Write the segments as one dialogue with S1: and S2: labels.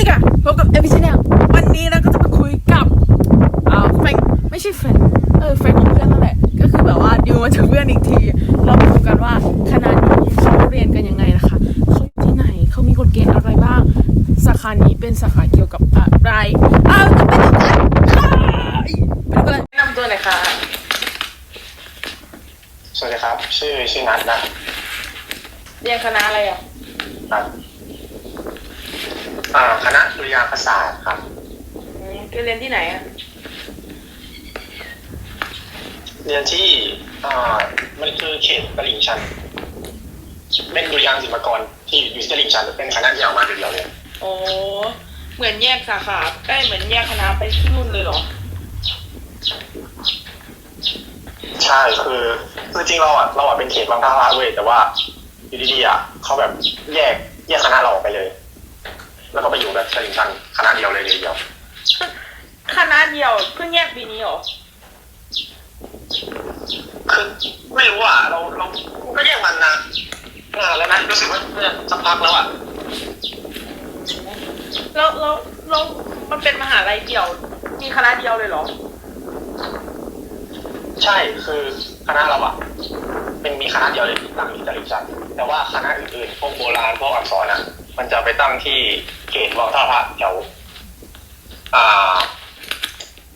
S1: ดีค่ะพบกับเอพิชแนลวันนี้เราก็จะมาคุยกับอ่าแฟนไม่ใช่แฟนเออแฟนของเพื่อนนั่นแหละ ก็คือแบบว่าดิวมาจากเพื่อนอีกที เรามาดูกันว่าคณะนี้เขาเรียนกันยังไงนะคะเขาอยู่ที่ไหนเขามีกฎเกณฑ์อะไรบ้าง สาขานี้เป็นสาขาเกี่ยวกับอะไรอ้าวจะไปดูกันอ้ายไปดูกันเลยแนะนำตัวหน่อยค่ะ
S2: สวัสดีครับ ชื่อชื่อนัทนะ
S1: เรียนคณะอะไรอะ
S2: ครับ อ่าคณะดุริยางคศาสตร์ครับ
S1: อืมเรียนที่ไหนอะ
S2: เรียนที่อ่ามันคือเขตตลิ่งชันเป็นดุริยางศิลปากรที่อยู่ที่ตลิ่งชันเป็นคณะที่ออกมาเดียวๆเลย
S1: โอ้เหมือนแยกสาขาได้เหมือนแยกคณะไปที่นู่นเลยเหรอ
S2: ใช่คือคือจริงเราอะเราอะเป็นเขตบางท่าพระเว้ยแต่ว่าอยู่ดีๆอะเขาแบบแยกแยกคณะเราออกไปเลย แล้วก็ไปอยู่แบบตลิ่งชันคณะเดียวเลยเดียว
S1: คณะเดียวเพิ่งแยกปีนี้เหรอ
S2: คือไม่รู้อะเราเราก็แยกมันนะนานแล้วนะรู้สึกว่าเนี่ยสักพักแล้วอะ
S1: แล้วแล้วแล้วมันเป็นมหาลัยเดียว มีคณะเดียวเลยเหรอ
S2: ใช่คือคณะเราอะเป็นมีคณะเดียวเลยที่ตั้งที่ตลิ่งชันแต่ว่าคณะอื่นๆพวกโบราณพวกอักษรอะ มันจะไปตั้งที่เขตวังท่าพระแถวอ่า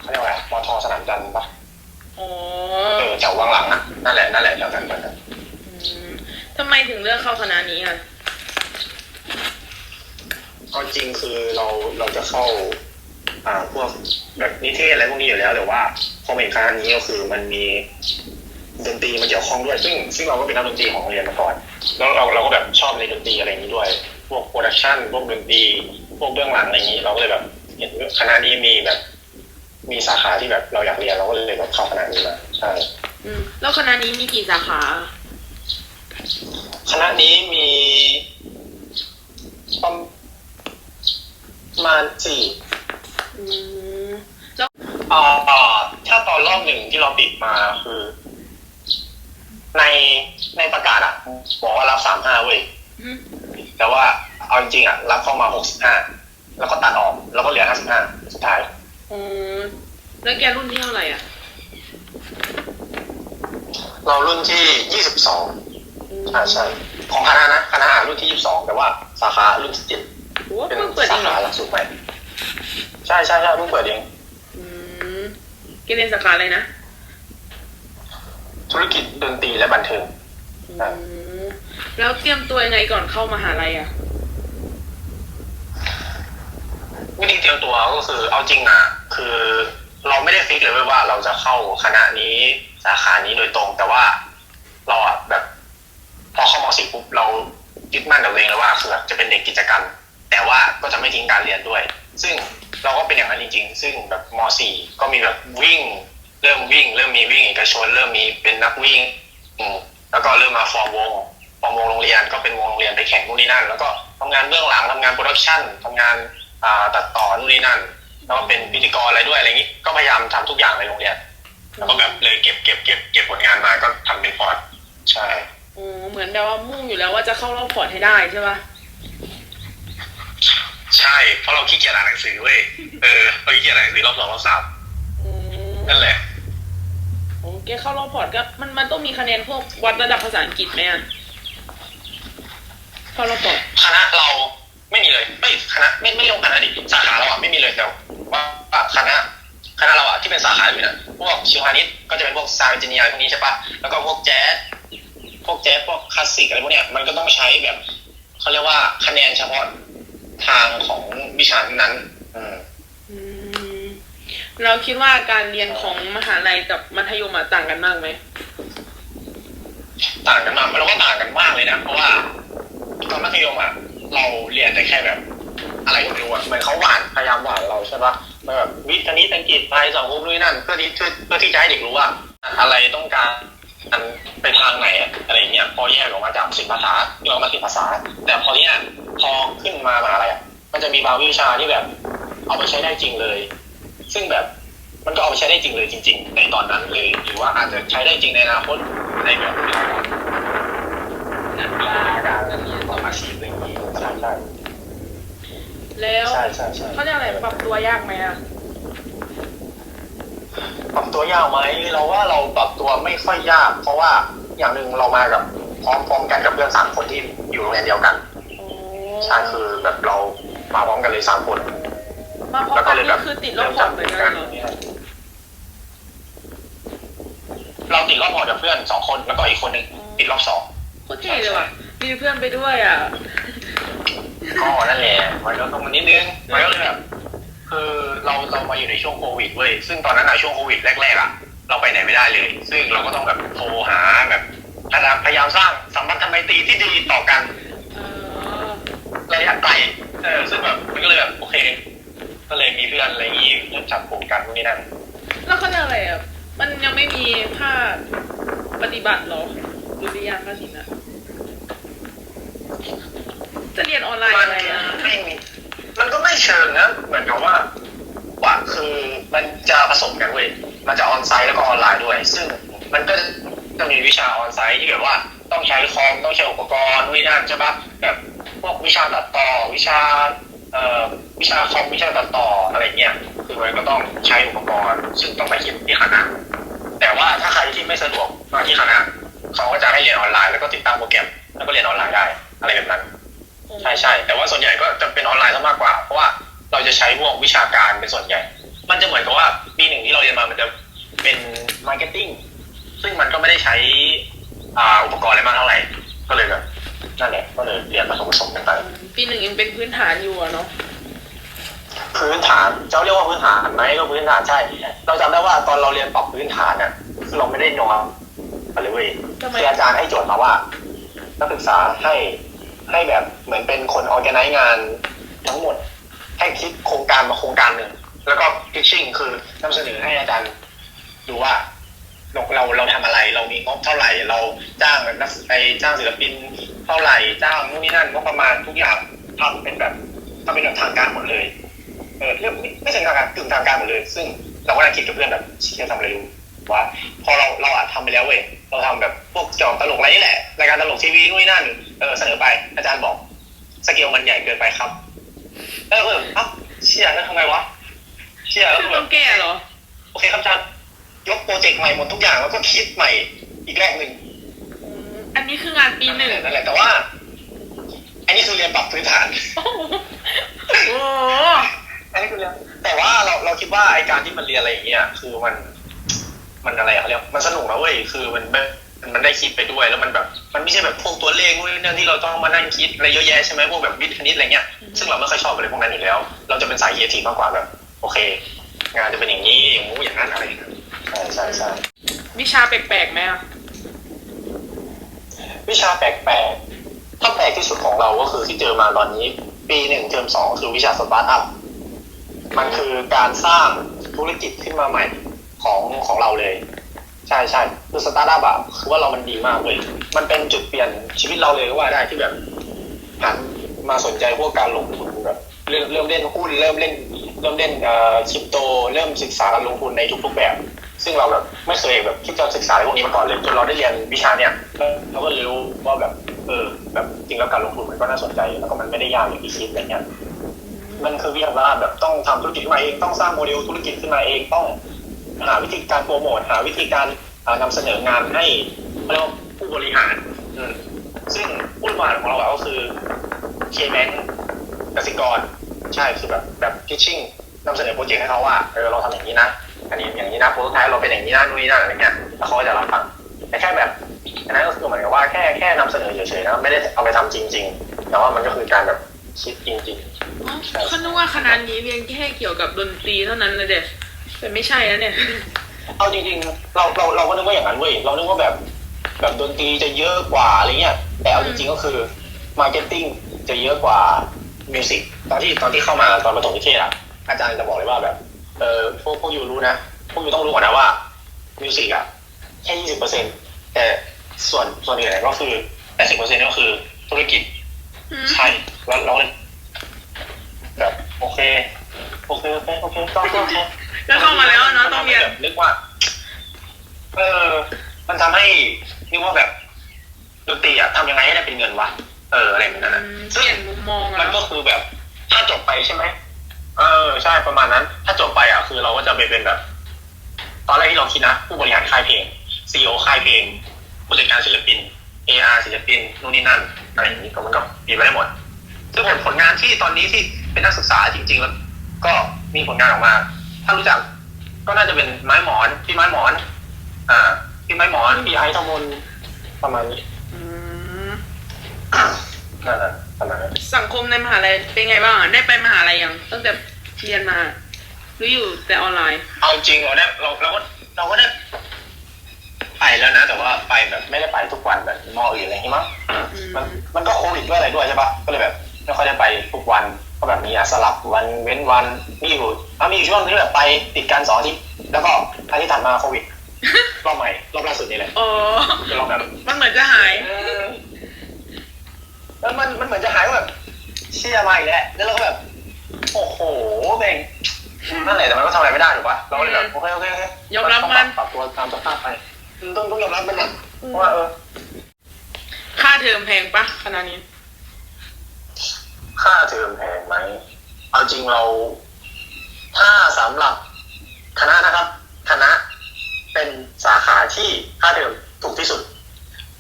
S2: เขาเรียกว่าอะไรมอทอสนามจันทร์ปะ
S1: อ๋อ
S2: เออแถววังหลังอะนั่นแหละนั่นแหละแถวนั้นแถวนั้น
S1: มทำไมถึงเลือกเข้าคณะนี้อะ
S2: ก็จริงคือเราเราจะเข้า อ่าพวกแบบนิเทศอะไรพวกนี้อยู่แล้วแต่ว่าพอมาเห็นคณะนี้ก็คือมันมีดนตรีมาเกี่ยวข้องด้วย ซึ่งซึ่งเราก็เป็นนักดนตรีของโรงเรียนมาก่อนแล้วเราเราก็แบบชอบในดนตรีอะไรอย่างนี้ด้วยพ วกโปรดักชันพวกดนตรีพวกเบื้องหลังอะไรอย่างนี้ เราก็เลยแบบเห็นคณะนี้มีแบบ มีสาขาที่แบบเราอยากเรียนเราก็เลยแบบเข้าคณะนี้มาใช่
S1: อืมแล้วคณะนี้มีกี่สาขา
S2: คณะนี้มีประมาณสี่
S1: อืมแล้ว
S2: อ่าถ้าตอนรอบหนึ่งที่เราปิดมาคือ ในในประกาศอะบอกว่ารับสามห้าเว้ย
S1: อืม
S2: แต่ว่าเอาจริงๆอะรับเข้ามาหกสิบห้าแล้วก็ตัดออกแล้วก็เหลือห้าสิบห้าสุดท้าย
S1: อ๋อแล้วแกรุ่นที่เท่าไหร่อะ
S2: เรารุ่นที่ยี่สิบสองอ่าใช่ ของคณะนะคณะรุ่นที่ยี่สิบสองแต่ว่าสาขารุ่นที่เจ็ด
S1: โอ้
S2: เป็น
S1: เพิ่งเปิดเอ
S2: สาง
S1: เหร
S2: ขา
S1: อ
S2: หลักสูตรใหม่ใช่ใช่ใช่เพิ่งเปิดเอง
S1: อืมแกเรียนสาขาอะไรนะ
S2: ธุรกิจดนตรีและบันเทิง
S1: อืม แล้วเตรียมตัวยังไงก่อนเข้ามหาลัยอะ
S2: วิธีเตรียมตัวก็คือเอาจริงอะ คือเราไม่ได้ฟิกเลยเว้ยว่าเราจะเข้าคณะนี้สาขานี้โดยตรง แต่ว่าเราอะแบบ พอเข้ามสิปุ๊บเรายึดมั่นกับตัวเองแล้วว่าคือแบบจะเป็นเด็กกิจกรรม แต่ว่าก็จะไม่ทิ้งการเรียนด้วย ซึ่งเราก็เป็นอย่างนั้นจริง ๆ ซึ่งแบบมสี่ก็มีแบบวิ่ง เริ่มวิ่ง เริ่มมีวิ่งเอกชน เริ่มมีเป็นนักวิ่ง อืมแล้วก็เริ่มมาฟอร์มวง ฟอร์มวงโรงเรียนก็เป็นวงโรงเรียนไปแข่งนู่นนี่นั่น แล้วก็ทำงานเบื้องหลังทำงานโปรดักชันทำงานอ่าตัดต่อนู่นนี่นั่นแล้วก็เป็นพิธีกรอะไรด้วยอะไรอย่างนี้ก็พยายามทำทุกอย่างในโรงเรียนแล้วก็แบบเลยเก็บเก็บเก็บเก็บผลงานมาก็ทำเป็นพอร์ตใช่
S1: อ๋อเหมือนแบบว่ามุ่งอยู่แล้วว่าจะเข้ารอบพอร์ตให้ได้ใช่ปะ
S2: ใช่ เพราะเราขี้เกียจอ่านหนังสือเว้ยเออเราขี้เกียจอ่านหนังสือรอบสองรอบสาม
S1: อืม
S2: นั่นแหละ
S1: โอเคเข้ารอบพอร์ตก็มันมันต้องมีคะแนนพวกวัดระดับภาษาอังกฤษไหมอะ เข้ารอบพอร์ต
S2: คณะเราไม่มีเลยไม่คณะไม่ไม่ลงคณะดิสาขาเราอะไม่มีเลยแต่ว่าคณะคณะเราอะที่เป็นสาขาอยู่นะพวกชิวพานิชก็จะเป็นพวกซาวด์เอนจิเนียร์พวกนี้ใช่ปะแล้วก็พวกแจ๊สพวกแจ๊สพวกคลาสสิกอะไรพวกเนี้ยมันก็ต้องใช้แบบเขาเรียกว่าคะแนนเฉพาะทางของวิชานั้นอืม
S1: อืมเราคิดว่าการเรียนของมหาลัยกับมัธยมอะต่างกันมากไหม
S2: ต่างกันมากเราก็ต่างกันมากเลยนะ เพราะว่า ตอนมัธยมอะเราเรียนได้แค่แบบ อะไรก็ไม่รู้อะเหมือนเขาหวานพยายามหวานเราใช่ปะมันแบบวิทย์คณิตอังกฤษไทยสังคมนู่นนนั่นเพื่อที่เพื่อเพื่อที่จะให้เด็กรู้ว่า อะไรต้องการมันไปทางไหนอะไรเงี้ย พอแยกออกมาจากสิบภาษาเรามาสิบภาษา แต่พอเนี้ยพอขึ้นมามาอะไรอะมันจะมีบางวิชาที่แบบ เอาไปใช้ได้จริงเลย ซึ่งแบบมันก็เอาไปใช้ได้จริงเลยจริง ๆ ในตอนนั้นเลยหรือว่าอาจจะใช้ได้จริงในอนาคตในแบบ งานกีฬาการเรียนต่ออาชีพอะไรอย่างนี้ใช่ใช่
S1: แล้ว
S2: ใช่ใช่ใช่
S1: เขาเรียกอะไรปรับตัวยากไหมอะ
S2: ปรับตัวยากไหมเราว่าเราปรับตัวไม่ค่อยยาก เพราะว่าอย่างหนึ่งเรามากับพร้อมพร้อมกันกับเพื่อนสามคนที่อยู่โรงเรียนเดียวกัน
S1: โอ้
S2: ใช่คือแบบเรามาพร้อมกันเลยสามคน
S1: มาพร้อม
S2: แล้วก็
S1: กัน
S2: เลยแบ
S1: นี่
S2: บ
S1: คือติดรอบพอร์ตเหมือนกันเหรอ
S2: เราติดรอบพอร์ตกับเพื่อนสองคนแล้วก็อีกคนหนึ่งติดรอบสอง
S1: โคตรเท่เลยว่ะ มีเพื่อนไปด้วยอะ
S2: ก็นั่นแหละมันก็ต้องมันนิดนึงมันก็เลยแบบคือเราเรามาอยู่ในช่วงโควิดเว้ยซึ่งตอนนั้นอะช่วงโควิดแรกๆอะเราไปไหนไม่ได้เลย ซึ่งเราก็ต้องแบบโทรหาแบบพยายามสร้างสัมพันธไมตรีที่ดีต่อกัน
S1: เออ
S2: ระยะไกลเออซึ่งแบบมันก็เลยแบบโอเค ก็เลยมีเพื่อนอะไรอย่างงี้เริ่มจับกลุ่มกันพวกนี้นั่น
S1: แล้วเขาเรียกอะไรอะมันยังไม่มีภาคปฏิบัติเหรอ หรือหรือยังคะสินะจะเรียนออนไลน์
S2: มัน
S1: อะไรอะ
S2: ไม่มีมันก็ไม่เชิงนะเหมือนกับว่าว่าคือมันจะผสมกันเว้ยมันจะออนไซต์แล้วก็ออนไลน์ด้วย ซึ่งมันก็จะมีวิชาออนไซต์ที่แบบว่าต้องใช้คอมต้องใช้อุปกรณ์นู่นนนั่นใช่ปะแบบพวกวิชาตัดต่อวิชาเอ่อวิชาคอมวิชาตัดต่ออะไรเงี้ยคือมันก็ต้องใช้อุปกรณ์ ซึ่งต้องไปคิดที่คณะแต่ว่าถ้าใครที่ไม่สะดวกมาที่คณะ เขาก็จะให้เรียนออนไลน์แล้วก็ติดตั้งโปรแกรมแล้วก็เรียนออนไลน์ได้อะไรแบบนั้น ใช่ใช่แต่ว่าส่วนใหญ่ก็จะเป็นออนไลน์ซะมากกว่า เพราะว่าเราจะใช้พวกวิชาการเป็นส่วนใหญ่ มันจะเหมือนกับว่าปีหนึ่งที่เราเรียนมามันจะเป็นมาร์เก็ตติ้งซึ่งมันก็ไม่ได้ใช้อ่าอุปกรณ์อะไรมากเท่าไหร่ก็เลยแบบนั่นแหละก็เลยเรียนผสมผสมกันไป
S1: ปีหนึ่งยังเป็นพื้นฐานอยู่อะเนาะ
S2: พื้นฐานจะเรียกว่าพื้นฐานไหมก็พื้นฐานใช่ เราจำได้ว่าตอนเราเรียนปรับพื้นฐานน่ะคือเราไม่ได้นอนอะไรเว้ย
S1: ทำไม
S2: คืออาจารย์ให้โจทย์มาว่านักศึกษาให้ให้แบบเหมือนเป็นคนออแกไนซ์งานทั้งหมด ให้คิดโครงการมาโครงการหนึ่งแล้วก็พิชชิ่งคือนำเสนอให้อาจารย์ดูว่าเราเราเราทำอะไร เรามีงบเท่าไหร่ เราจ้างนักไอจ้างศิลปินเท่าไหร่จ้างนู่นนี่นั่นงบประมาณทุกอย่างทำเป็นแบบทำเป็นแบบทางการหมดเลยเออเรียกไม่ไม่ใช่ทางการกึ่งทางการหมดเลย ซึ่งเราก็นั่งคิดกับเพื่อนแบบเชี่ยทำอะไรรู้วะพอเราเราอะทำไปแล้วเว้ย เราทำแบบพวกเกี่ยวกับตลกอะไรนี่แหละรายการตลกทีวีนู่นนี่นั่นเออเสนอไปอาจารย์บอก สเกลมันใหญ่เกินไปครับเออเออเอ้าเชี่ยแล้วทำไงวะเชี่ยแล้ว
S1: คือ
S2: แบ
S1: ต้อบงแก้เหรอ
S2: โอเคครับอาจารย์ยกโปรเจกต์ใหม่หมดทุกอย่างแล้วก็คิดใหม่อีกแรกหนึ่ง
S1: อืมอันนี้คืองานปีหนึ่ง
S2: นั่นแหละแต่ว่า อันนี้คือเรียนปรับพื้นฐาน
S1: โอ้โหโอ้โห
S2: อันนี้คือเรียนแต่ว่าเราเราคิดว่าไอการที่มันเรียนอะไรอย่างเงี้ยคือมัน มันอะไรอะเขาเรียกมันสนุกนะเว้ยคือมันไม่มันได้คิดไปด้วยแล้วมันแบบ มันไม่ใช่แบบพวกตัวเลขนู่นนนั่นที่เราต้องมานั่งคิดอะไรเยอะแยะใช่ไหมพวกแบบวิทย์คณิตอะไรเงี้ยซึ่งเราไม่ค่อยชอบอะไรพวกนั้นอยู่แล้ว เราจะเป็นสายเอทีมากกว่าแบบ โอเค งานจะเป็นอย่างนี้อย่างงู้อย่างนั้นอะไรอย่างเงี้ยใช่ใช่ใช่
S1: วิชาแปลกๆไหมอะ
S2: วิชาแปลกๆถ้าแปลกที่สุดของเราก็คือที่เจอมาตอนนี้ ปีหนึ่งเทอมสองคือวิชาสตาร์ทอัพมันคือการสร้างธุรกิจขึ้นมาใหม่ ของของเราเลย ใช่ใช่คือสตาร์ทอัพอะคือว่าเรามันดีมากเลยมันเป็นจุดเปลี่ยนชีวิตเราเลยก็ว่าได้ที่แบบหันมาสนใจพวกการลงทุนแบบเริ่มเริ่มเล่นหุ้นเริ่มเล่นเริ่มเล่นเอ่อคริปโต เริ่มศึกษาการลงทุนในทุกๆแบบ ซึ่งเราแบบไม่เคยแบบคิดจะศึกษาพวกนี้มาก่อนเลยจนเราได้เรียนวิชาเนี้ยเราก็เลยรู้ว่าแบบเออแบบจริงแล้วการลงทุนมันก็น่าสนใจ แล้วก็มันไม่ได้ยากอย่างที่คิดอะไรเงี้ยมันคือวิชาว่าแบบต้องทำธุรกิจขึ้นมาเองต้องสร้างโมเดลธุรกิจขึ้นมาเองต้อง หาวิธีการโปรโมทหาวิธีการอ่านำเสนองานให้เราผู้บริหาร ซึ่งผู้บริหารของเราก็คือเคแบงกสิกร ใช่คือแบบแบบพิชชิ่งนำเสนอโปรเจกต์ให้เขาว่าเออเราทำอย่างนี้นะอันนี้อย่างนี้นะโปรโตไทป์เราเป็นอย่างนี้นะนู่นนี่นั่นอะไรเงี้ยแล้วเขาจะรับฟังแต่แค่แบบอันนั้นก็คือเหมือนกับว่าแค่แค่นำเสนอเฉยๆนะไม่ได้เอาไปทำจริง ๆ แต่ว่ามันก็คือการแบบคิดจริงๆ
S1: เขานึกว่าคณะนี้เรียนแค่เกี่ยวกับดนตรีเท่านั้นเลยเด็ แต่ไม่ใช่แล้วเนี่ย
S2: เอาจริงๆเราเราเราก็นึกว่าอย่างนั้นเว้ยเรานึกว่าแบบ แบบดนตรีจะเยอะกว่าอะไรเงี้ยแต่เอาจริงๆก็คือมาร์เก็ตติ้งจะเยอะกว่ามิวสิกตอนที่ตอนที่เข้ามาตอนประถมนิเทศอะอาจารย์จะบอกเลยว่าแบบเออพวกพวกยูรู้นะพวกยูต้องรู้ก่อนนะว่ามิวสิกอะแค่ยี่สิบเปอร์เซ็นแต่ส่วนส่วนอื่นก็คือแปดสิบเปอร์เซ็นก็คือธุรกิจใช่แล้วเราเลยแบบโอเคโอเคโอเคโอเคก็ก็ โอเค
S1: ก็เข้ามาแล้วเนาะต้องเรียน
S2: แบบนึกว่า เออ มันทำให้นึกว่าแบบดนตรีอะทำยังไงให้ได้เป็นเงินวะเอออะไรแบบนั้น
S1: อื
S2: อะ
S1: มเปลี่ยนมุมมอง
S2: มั
S1: อะ
S2: นก็คือแบบ ถ้าจบไปใช่ไหมเออใช่ประมาณนั้น ถ้าจบไปอะคือเราก็จะไปเป็นแบบ ตอนแรกที่เราคิดนะผู้บริหารค่ายเพลงซีอค่ายเพลงผู้จัดการศิลปิน AR ศิลปินนู่นนี่นั่นอะไรอย่างนี้ก็มันก็มีไปได้หมดซึ่งผลผลงานที่ตอนนี้ที่เป็นนักศึกษาจริง ๆ แล้ว ก็มีผลงานออกมา ถ้ารู้จัก ก็น่าจะเป็นไม้หมอนพี่ไม้หมอน อ่าพี่ไม้หมอนพี่ไอ้ทมนประมาณนี้
S1: อืม
S2: นั่นแหละประมาณนั้น
S1: สังคมในมหาลัยเป็นไงบ้างอะได้ไปมหาลัยยังตั้งแต่เรียนมาหรืออยู่แต่ออนไลน์
S2: เอาจริงเราได้เราเราก็เราก็ได้ไปแล้วนะ แต่ว่าไปแบบไม่ได้ไปทุกวันแบบมออื่นอะไรอย่างงี้มั้ง
S1: อืม
S2: มันมันก็โควิดด้วยอะไรด้วยใช่ปะก็เลยแบบไม่ค่อยได้ไปทุกวัน ก็แบบนี้อะสลับวันเว้นวันมีอยู่แล้วมีอยู่ช่วงที่แบบไปติดกันสองอาทิตย์แล้วก็อาทิตย์ถัดมาโควิดรอบใหม่รอบล่าสุดนี่แหละ
S1: อ๋อ
S2: คือเราแบบ
S1: มันเหมือนจะหาย
S2: เออแล้วมันมันเหมือนจะหายแบบเชื่อมาอีกแล้วแล้วเราก็แบบโอ้โหเบงนั่นแหละแต่มันก็ทำอะไรไม่ได้ถูกปะเราก็เลยแบบโอเคโอเคโอเค
S1: ยอมรับมัน
S2: ปรับตัวตามสภาพไปอืมต้องต้องยอมรับมันนะเพราะว่าเออ
S1: ค่าเทอมแพงปะขนาดนี้
S2: ค่าเทอมแพงไหม เอาจริงเรา ถ้าสำหรับคณะนะครับ คณะเป็นสาขาที่ค่าเทอมถูกที่สุด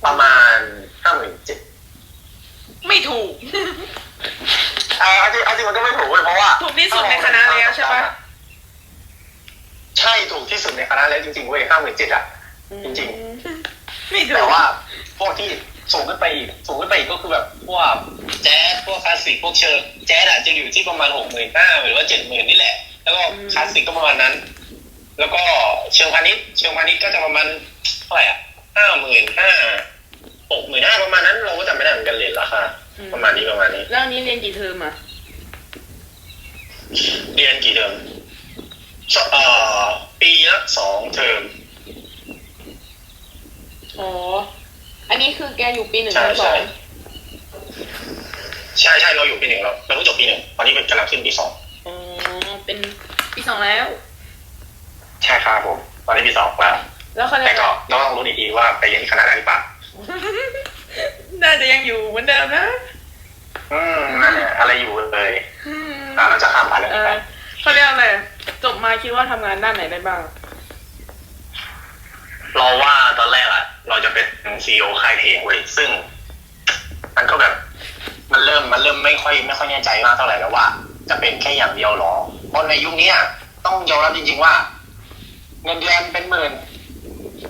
S2: ประมาณห้าหมื่นเจ็ด
S1: ไม่ถูก
S2: อ่าเอาจริงเอาจริงมันก็ไม่ถูกเว้ยเพราะว่า
S1: ถูกที่สุดในคณะแล้วใช่ปะ
S2: ใช่ถูกที่สุดในคณะแล้วจริงๆเว้ยห้าหมื่นเจ็ดอะจริง
S1: ไม่ถูก
S2: แต่ว่าพวกที่ สูงขึ้นไปอีก สูงขึ้นไปอีกก็คือแบบพวกแจ๊สพวกคลาสสิกพวกเชิงแจ๊สอาจจะอยู่ที่ประมาณหกหมื่นห้าหรือว่าเจ็ดหมื่นนี่แหละ แล้วก็คลาสสิกก็ประมาณนั้น แล้วก็เชิงพาณิชย์เชิงพาณิชย์ก็จะประมาณเท่าไหร่อะห้าหมื่นห้าหกหมื่นห้าประมาณนั้นเราก็จำไม่ได้เหมือนกันเลยราคาประมาณนี้ประมาณนี้
S1: แล้วอันนี้เรียนกี่เทอมอะ
S2: เรียนกี่เทอมสเอ่อปีละสองเทอม
S1: อ๋อ อันนี้คือแกอยู่ปีหนึ่ง
S2: ใช่
S1: เทอมส
S2: ใช่
S1: อง
S2: ใช่ใช่เราอยู่ปีหนึ่งเราเราเพิ่งจบปีหนึ่งตอนนี้เป็นกำลังขึ้นปีสอง
S1: อ๋อเป็นปีสองแล้ว
S2: ใช่ครับผมตอนนี้ปีสองแล้ว
S1: แล้วเขาเรีย
S2: แต่
S1: น
S2: ก็เราต้องรู้อีกทีว่าไปเรียนที่คณะไหนหรือเปล่า
S1: น่าจะยังอยู่เหมือนเดิมนะ
S2: อืมนั่นแหละอะไรอยู่เลย
S1: อืม
S2: อะเราจะข้ามผ่านเรื่อง
S1: เอ
S2: นี้ไป
S1: อเขาเรียกอะไรจบมาคิดว่าทำงานด้านไหนได้บ้าง
S2: เราว่าตอนแรกอะ เราจะเป็นซีอค่ายเพลงเว้ยซึ่ง มันก็แบบ มันเริ่มมันเริ่มไม่ค่อย ไม่ค่อยแน่ใจมากเท่าไหร่แล้วว่า จะเป็นแค่อย่างเดียวหรอเพราะในยุคนี้ต้องยอมรับจริงๆว่า เงินเดือนเป็นหมื่น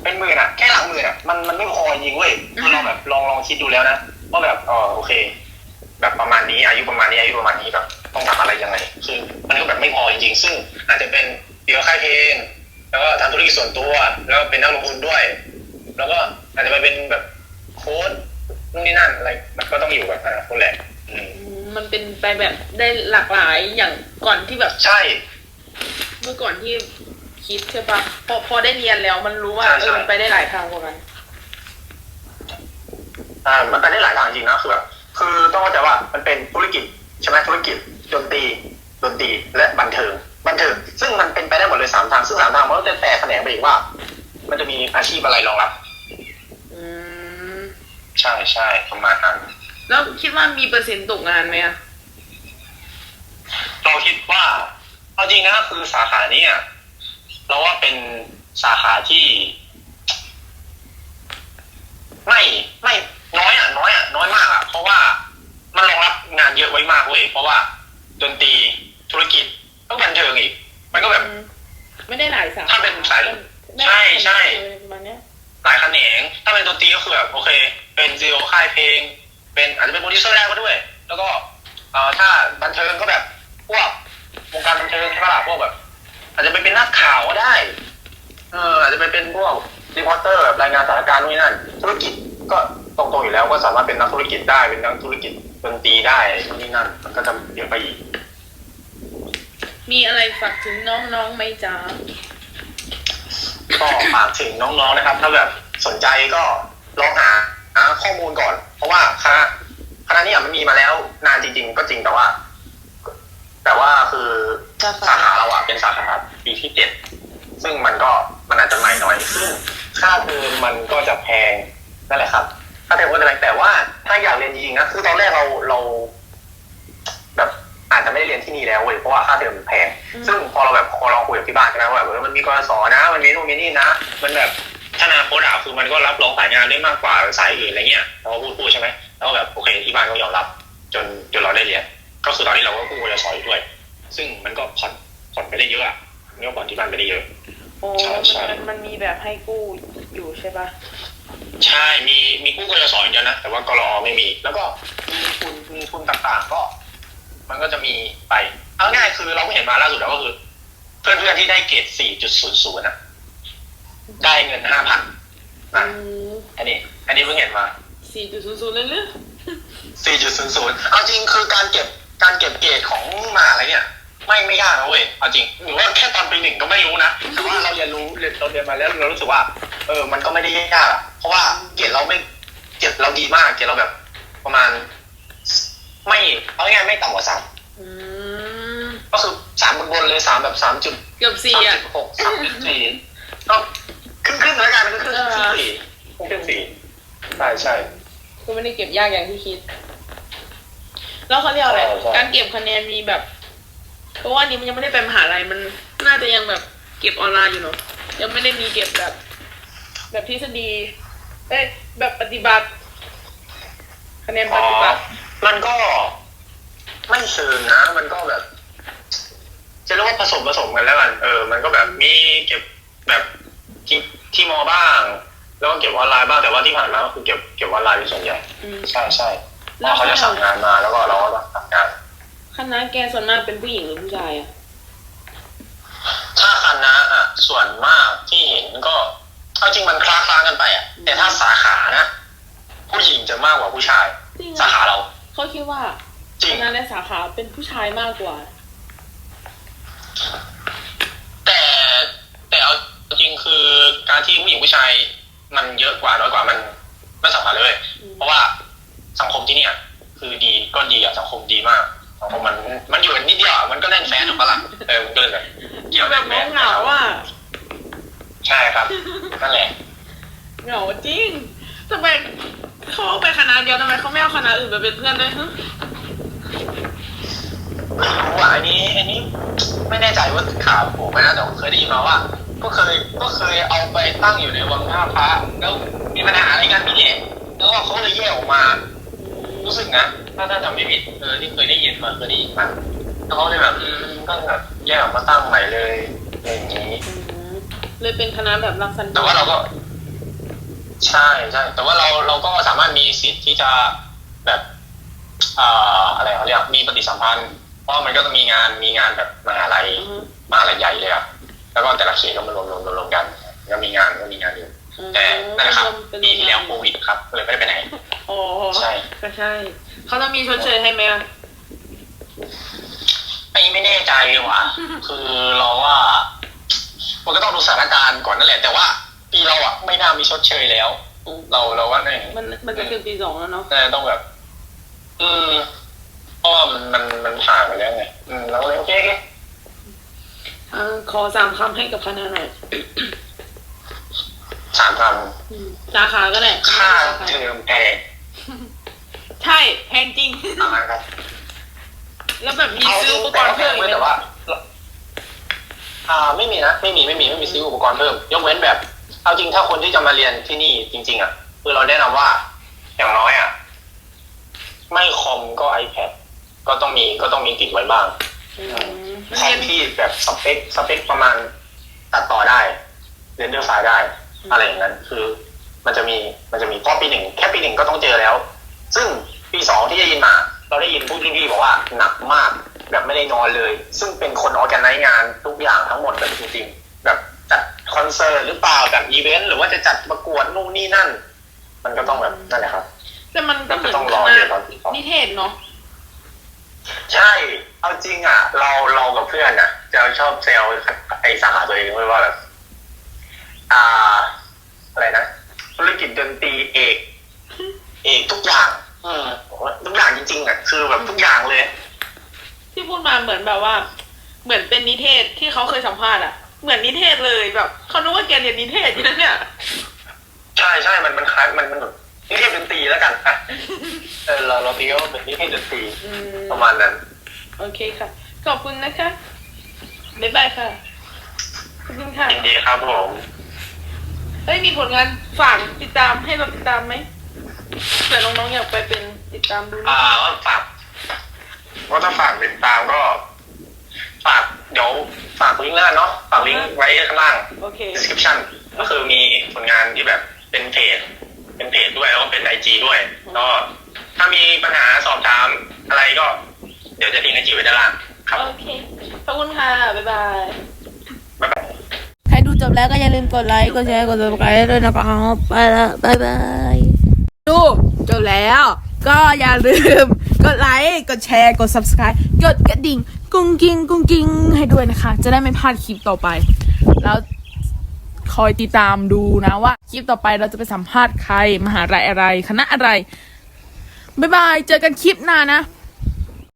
S2: เป็นหมื่นอะแค่หลักหมื่นอะมันมันไม่พอจริงเว้ยคือเราแบบลองลองคิดดูแล้วนะว่าแบบเออโอเค แบบประมาณนี้ อายุประมาณนี้อายุประมาณนี้แบบต้องทำอะไรยังไงคือมันก็แบบไม่พอจริงๆซึ่ง อาจจะเป็นเดียวค่ายเพลงแล้วก็ทำธุรกิจส่วนตัว แล้วก็เป็นนักลงทุนด้วย แล้วก็อาจจะไปเป็นแบบโค้ดนู่นนี่นั่นอะไร มันก็ต้องอยู่กับอนาคตแหละอืม
S1: อืมมันเป็นไปแบบได้หลากหลายอย่างก่อนที่แบบ
S2: ใช่
S1: เมื่อก่อนที่คิดใช่ปะพอพอได้เรียนแล้วมันรู้ว่า
S2: ใช่
S1: เอ
S2: ใช่
S1: อมันไปได้หลายทางกว่ากัน
S2: อ่ามันไปได้หลายทางจริงนะคือแบบคือต้องเข้าใจว่ามันเป็นธุรกิจใช่ไหมธุรกิจดนตรีดนตรีและบันเทิงบันเทิงซึ่งมันเป็นไปได้หมดเลยสามทางซึ่งสามทางมันก็จะแตกแขนงไปอีกว่า มันจะมีอาชีพอะไรรองรับ
S1: อื ม
S2: ใช่ใช่ประมาณนั้น
S1: แล้วคิดว่ามีเปอร์เซ็นต์ตกงานไหมอะ
S2: เราคิดว่าเอาจริงนะคือสาขานี้อะเราว่าเป็นสาขาที่ ไม่ไม่น้อยอะ น้อยอะน้อยมากอะ เพราะว่ามันรองรับงานเยอะไว้มากเว้ยเพราะว่าดนตรีธุรกิจต้องบันเทิงอีก มันก็แบบ
S1: อืมไม่ได้หลายสาข
S2: ถ้าเป็นสาย
S1: ได้
S2: ใช่ใช่
S1: เลยประมาณเนี้ย
S2: หลายแขนง ถ้าเป็นดนตรีก็คือแบบโอเค เป็นซีโอค่ายเพลง เป็นอาจจะเป็นโปรดิวเซอร์แรกมาด้วย แล้วก็เอ่อถ้าบันเทิงก็แบบพวกวงการบันเทิงใช่ปะล่ะพวกแบบ อาจจะไปเป็นนักข่าวก็ได้ เอออาจจะไปเป็นพวกรีพอร์เตอร์แบบรายงานสถานการณ์นู่นนนั่น ธุรกิจก็ตรงๆอยู่แล้วก็สามารถเป็นนักธุรกิจได้ เป็นนักธุรกิจดนตรีได้นู่นนี่นั่น มันก็จะเยอะไปอีก
S1: มีอะไรฝากถึงน้องๆไหมจ๊ะ
S2: ก็ฝากถึงน้องๆนะครับ ถ้าแบบสนใจก็ลองหาหาข้อมูลก่อน เพราะว่าคณะคณะนี้มันมีมาแล้วนานจริง ๆ ก็จริงแต่ว่า แต่ว่าคือ
S1: สาขา
S2: เราอะเป็นสาขาปีที่เจ็ดซึ่งมันก็มันอาจจะใหม่หน่อยซึ่งค่าเทอมมันก็จะแพงนั่นแหละครับค่าเทอมก็จะแพงแต่ว่าถ้าอยากเรียนจริงๆนะคือตอนแรกเราเรา อาจจะไม่ได้เรียนที่นี่แล้วเว้ยเพราะว่าค่าเทอมมันแพง
S1: อืม
S2: ซึ่งพอเราแบบพอลองคุยกับที่บ้านใช่ไหมว่าแบบเออมันมีกสนะ มันมีนู่นมีนี่นะ มันแบบถ้าอนาคตอะคือมันก็รับรองสายงานได้มากกว่าสายอื่นอะไรเงี้ยเราก็พูดพูดใช่ไหมแล้วก็แบบโอเคที่บ้านก็ยอมรับ จนจนเราได้เรียน ก็คือตอนนี้เราก็กู้กยศอยู่ด้วย ซึ่งมันก็ผ่อนผ่อนไปได้เยอะอะเมื่อก่อนที่บ้านไปได้เยอะ
S1: โอ้
S2: ใช่ใช่
S1: มันมันมีแบบให้กู้อยู่ใช่ปะ
S2: ใช่มีมีกู้กยศอย่างเดียวนะแต่ว่ากรอไม่มี แล้วก็มีทุนมีทุนต่างๆ ก็ มันก็จะมีไปเอาง่ายๆคือเราก็เห็นมาล่าสุดแล้วก็คือ เพื่อนๆที่ได้เกรด4.00นะได้เงิน5,000นะอันนี้ อันนี้เพิ่งเห็นมา
S1: สี่จุดศูนย์ศูนย์เลยหรือ
S2: 4.00เอาจริงคือการเก็บการเก็บเกรดของมหาอะไรเนี่ยไม่ไม่ยากนะเว้ยเอาจริงหรือว่าแค่ตอนปีหนึ่งก็ไม่รู้นะแต่ว่าเราเรียนรู้เรียนเราเรียนมาแล้วเรารู้สึกว่า เออ มันก็ไม่ได้ยากอะเพราะว่าเกรดเราไม่เกรดเราดีมากเกรดเราแบบประมาณ ไม่เอาง่ายๆไม่ต่ำกว่าสาม
S1: อืม
S2: ก็คือสามบนบนๆเลยสามแบบสามจุด
S1: เกือบสี่
S2: สาม
S1: อะ
S2: จุดหกสามจุดสี่ก็ครึ่งครึ่งๆแล้วกันครึ่งครึ่ง
S1: เออ
S2: สี่ครึ่งครึ่งสี่ใช่ใช่
S1: ก็ไม่ได้เก็บยากอย่างที่คิด แล้วเขาเรียกอะไร
S2: ใช่ใช่
S1: การเก็บคะแนนมีแบบ เพราะว่าอันนี้มันยังไม่ได้ไปมหาลัยมัน น่าจะยังแบบเก็บออนไลน์อยู่เนอะยังไม่ได้มีเก็บแบบ แบบทฤษฎีเอ้ยแบบปฏิบัติ คะแนนป
S2: อ๋อ
S1: ฏิบัติ
S2: มันก็ไม่เชิงนะ มันก็แบบ จะเรียกว่าผสมผสมกันแล้วกันเออ มันก็แบบมีเก็บแบบที่ที่มอบ้าง แล้วก็เก็บออนไลน์บ้างแต่ว่าที่ผ่านมาก็คือเก็บเก็บออนไลน์เป็นส่วนใหญ่
S1: อืม
S2: ใช่ใช่เพ
S1: แล้ว
S2: ราะเขาจะสั่งงานมาแล้วก็เราก็ทำงาน
S1: คณะแกส่วนมากเป็นผู้หญิงหรือผู้ชายอะ
S2: ถ้าคณะอะส่วนมากที่เห็นก็เอาจริงมันคล้าคล้าๆกันไปอะแต่ถ้าสาขานะ ผู้หญิงจะมากกว่าผู้ชาย
S1: จริง
S2: สา
S1: อะ
S2: ขาเรา
S1: เขาคิดว่า
S2: จริ
S1: ค
S2: ง
S1: ณะในสาขาเป็นผู้ชายมากกว่า
S2: แต่แต่เอาจริงคือการที่ผู้หญิงผู้ชายมันเยอะกว่าน้อยกว่ามันไม่สำคัญเลย
S1: อืม
S2: เพราะว่าสังคมที่เนี่ย คือดีก็ดีอะสังคมดีมากสังคมมันมันอยู่นิดเดียวอะมันก็แน่นแฟนถูกปะล่ะเออมันก็เลยแบบเกี่ยว
S1: แบบเหงาๆอะ
S2: ใช่ครับนั่นแหละ
S1: เหงาจริงทำไม เขาเอาไปคณะเดียวทำไมเขาไม่เอาคณะอื่นไปเป็นเพื่อนด้วยฮะ
S2: ไม่รู้อะอันนี้อันนี้ไม่แน่ใจว่าข่าวผมไหมนะแต่ผมเคยได้ยินมาว่า ก็เคยก็เคยเอาไปตั้งอยู่ในวังท่าพระแล้วมีปัญหาอะไรกันนี่แหละแล้วก็เขาเลยแยกออกมา รู้สึกนะถ้าถ้าจำไม่ผิดเออที่เคยได้ยินมาเคยได้ยินมาแล้วเขาเลยแบบอืมก็แบบแยกออกมาตั้งใหม่เลยอะไรอย่างนี้
S1: อืมเลยเป็นคณะแบบรักสันโด
S2: แต่ว่าเราก็ ใช่ใช่แต่ว่าเราเราก็สามารถมีสิทธิ์ที่จะแบบอ่าอะไรเขาเรียกมีปฏิสัมพันธ์ เพราะมันก็จะมีงานมีงานแบบมหาลัย
S1: อือฮึ
S2: มหาลัยใหญ่เลยอะแล้วก็แต่ละเขตก็มารวมรวมรวมรวมกัน ก็มีงานก็มีงานอยู่แต่นั่นแหละครับปีที่แล้วโควิดครับก็เลยไม่ได้ไปไหน
S1: อ๋อ
S2: ใช่
S1: ก็ใช่ เขาจะมีชดเชยให้ไหมอะ
S2: อันนี้ไม่แน่ใจเลยว่ะ คือเราว่า มันก็ต้องดูสถานการณ์ก่อนนั่นแหละ แต่ว่าปีเราอะไม่น่ามีชดเชยแล้ว เราเราว่าเนี่ย
S1: มันมันจะเป็นปีสองแล้วเนาะ
S2: น่าจะต้องแบบ อืมเพราะว่ามันมันมันผ่านไปแล้วไงอืมเราก็เลยโอเคโอเค
S1: อ่าขอสามคำให้กับคณะหน่อย
S2: สามพัน
S1: อืมสาขาก็ได้
S2: ค่าเทอมแพง
S1: ใช่แพงจริง
S2: ประมาณครับ
S1: แล้วแบบมี
S2: เอา
S1: ซื้อ
S2: จริ
S1: อุ
S2: ง
S1: ปก
S2: แต่
S1: รณ์
S2: ว่าแพ
S1: เพิ่ม
S2: ง
S1: อีก
S2: ไม่
S1: ไหม
S2: แต่ว่าอ่าไม่มีนะไม่มีไม่มีไม่มีซื้ออุปกรณ์เพิ่มยกเว้นแบบ เอาจริงถ้าคนที่จะมาเรียนที่นี่จริง ๆ อะ คือเราแนะนำว่า อย่างน้อยอะ ไม่คอมก็ iPad ก็ต้องมีก็ต้องมีติดไว้บ้าง
S1: อืม
S2: คอมที่แบบสเปคสเปคประมาณตัดต่อได้เรนเดอร์ไฟล์ได้ อะไรอย่างนั้น คือ มันจะมีมันจะมีเพราะปีหนึ่งแค่ปีหนึ่งก็ต้องเจอแล้ว ซึ่งปีสองที่ได้ยินมา เราได้ยินผู้ที่พี่บอกว่าหนักมากแบบไม่ได้นอนเลย ซึ่งเป็นคนออแกไนซ์งานทุกอย่างทั้งหมดแบบจริงๆแบบจัด คอนเสิร์ตหรือเปล่าจัดอีเวนต์หรือว่าจะจัดประกวดนู่นนี่นั่น มันก็ต้องแบบนั่นแหละครับ
S1: แต่มันก็เหมือน
S2: ต้อง
S1: ค
S2: รอ
S1: ณะ
S2: เดี๋ยวก่อน
S1: นิเทศเนาะ
S2: ใช่ เอาจริงอะ เราเรากับเพื่อนอะจะชอบเซลไอสาขาตัวเองไว้ว่าแบบอ่า อะไรนะธุรกิจดนตรีเอกเอกทุกอย่างอืมทุกอย่างจริงๆอะคือแบบทุกอย่างเลย
S1: ที่พูดมาเหมือนแบบว่า เหมือนเป็นนิเทศที่เขาเคยสัมภาษณ์อะ เหมือนนิเทศเลยแบบเขาคิดว่าแกเรียนนิเทศอยู่นะเนี่ย
S2: ใช่ใช่มันมันคล้ายมันมันแบบนิเทศดนตรีแล้วกันอะเออเราเราตีว่าเป็นนิเทศดนตรี
S1: อืม
S2: ประมาณนั้น
S1: โอเคค่ะ ขอบคุณนะคะบ๊ายบายค่ะขอบคุณค่ะ
S2: ยินดีครับผม
S1: เฮ้ยมีผลงานฝากติดตามให้เราติดตามไหมเผื่อน้องๆอยากไปเป็นติดตามดูนะ
S2: อ่าก็ฝากก็ถ้าฝากติดตามก็ ฝากเดี๋ยวฝากลิงก์แล้วกันเนาะฝากลิงก์ไว้ข้างล่าง
S1: โอเค
S2: description ก็คือมีผลงานที่แบบเป็นเพจ เป็นเพจด้วยแล้วก็เป็นไอจีด้วยก็ถ้ามีปัญหาสอบถามอะไรก็ เดี๋ยวจะทิ้งไอจีไว้ด้านล่างครับ
S1: โอเค ขอบคุณค่ะ บ๊ายบาย
S2: บ๊ายบาย
S1: ใครดูจบแล้วก็อย่าลืมกดไลค์ กดแชร์ กด subscribe ด้วยนะครับไปละบายบาย ดูจบแล้ว ก็อย่าลืม กดไลค์ กดแชร์ กด subscribe กดกระดิ่ง กุ้งกิ้งกุ้งกิ้งให้ด้วยนะคะ จะได้ไม่พลาดคลิปต่อไป แล้วคอยติดตามดูนะว่า คลิปต่อไปเราจะไปสัมภาษณ์ใครมหาลัยอะไร คณะอะไร บ๊ายบาย เจอกันคลิปหน้านะ